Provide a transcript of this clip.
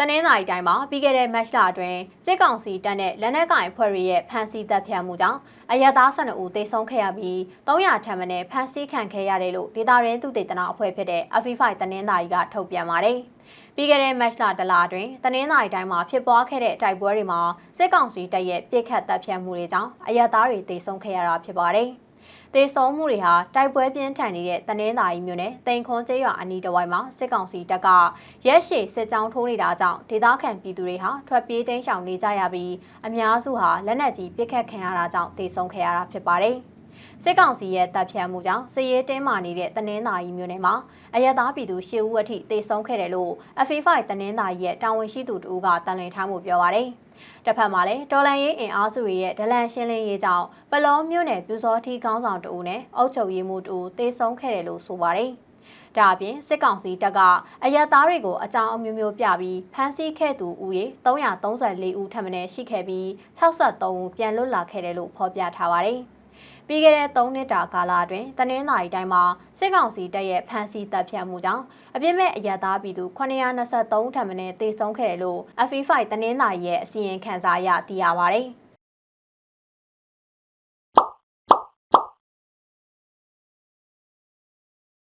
တနင်္သာရီတိုင်းမှာပြီးခဲ့တဲ့မတ်လအတွင်းစစ်ကောင်စီတပ်နဲ့လက်နက်ကိုင်အဖွဲ့တွေရဲ့ဖမ်းဆီးတပ်ဖြတ်မှုကြောင့်အရက်သား12ဦးသေဆုံးခဲ့ရပြီး300ထံမှနဲ့ဖမ်းဆီးခံခဲ့ရတယ်လို့ဒေတာရင်းသူတေသနာအဖွဲ့ဖြစ်တဲ့ Afi5 တနင်္သာရီကထုတ်ပြန်ပါတယ်။ပြီးခဲ့တဲ့မတ်လတလအတွင်းတနင်္သာရီတိုင်းမှာဖြစ်ပွားခဲ့တဲ့တိုက်ပွဲတွေမှာစစ်ကောင်စီတပ်ရဲ့ပြစ်ခတ်တပ်ဖြတ်မှုတွေကြောင့်အရက်သားတွေသေဆုံးခဲ့ရတာဖြစ်ပါတယ်။ သေဆုံးမှုတွေဟာတိုက်ပွဲပြင်းထန်နေတဲ့တနင်္သာရီမြို့နယ်တိန်ခွန်ကျေးရွာအနီးတစ်ဝိုက်မှာစစ်ကောင်စီတပ်ကရက်ရှည်စစ်ကြောင်းထိုးနေတာကြောင့်ဒေသခံပြည်သူတွေဟာထွက်ပြေးတိမ်းရှောင်နေကြရပြီးအများစုဟာလက်နက်ကြီးပစ်ခတ်ခံရတာကြောင့်သေဆုံးခဲ့ရတာဖြစ်ပါတယ်။ စစ်ကောင်စီရဲ့တပ်ဖြတ်မှုကြောင့်စစ်ရေးတင်းမာနေတဲ့တနင်္သာရီမြို့နယ်မှာအရက်သားပြည်သူ၈ဦးအထိသေဆုံးခဲ့တယ်လို့ FA5 တနင်္သာရီရဲ့တာဝန်ရှိသူတို့ကတန်လှန်ထားမှုပြောပါရယ်။တစ်ဖက်မှာလည်းတော်လန်ရေးအင်အားစုတွေရဲ့ဒလန်ရှင်းလင်းရေးကြောင့်ပလောမြို့နယ်ပြူစောထီကောင်းဆောင်တအူနဲ့အုတ်ချုပ်ရေးမှုတအူသေဆုံးခဲ့တယ်လို့ဆိုပါရယ်။ဒါအပြင်စစ်ကောင်စီတပ်ကအရက်သားတွေကိုအကြောင်းအမျိုးမျိုးပြပြီးဖမ်းဆီးခဲ့သူဦးရေ334ဦးထပ်မံရှိခဲ့ပြီး63ဦးပြန်လွတ်လာခဲ့တယ်လို့ဖော်ပြထားပါတယ်။ ပြီးခဲ့တဲ့3နှစ်တာကာလအတွင်းတနင်္သာရီတိုင်းမှာစစ်ကောင်စီတပ်ရဲ့ဖမ်းဆီးတပ်ဖြတ်မှုကြောင့်အပြစ်မဲ့အရသားပြည်သူ923ထပ်မံတေဆုံးခဲ့တယ်လို့ FE5 တနင်္သာရီရဲ့အစီရင်ခံစာအရသိရပါဗျ။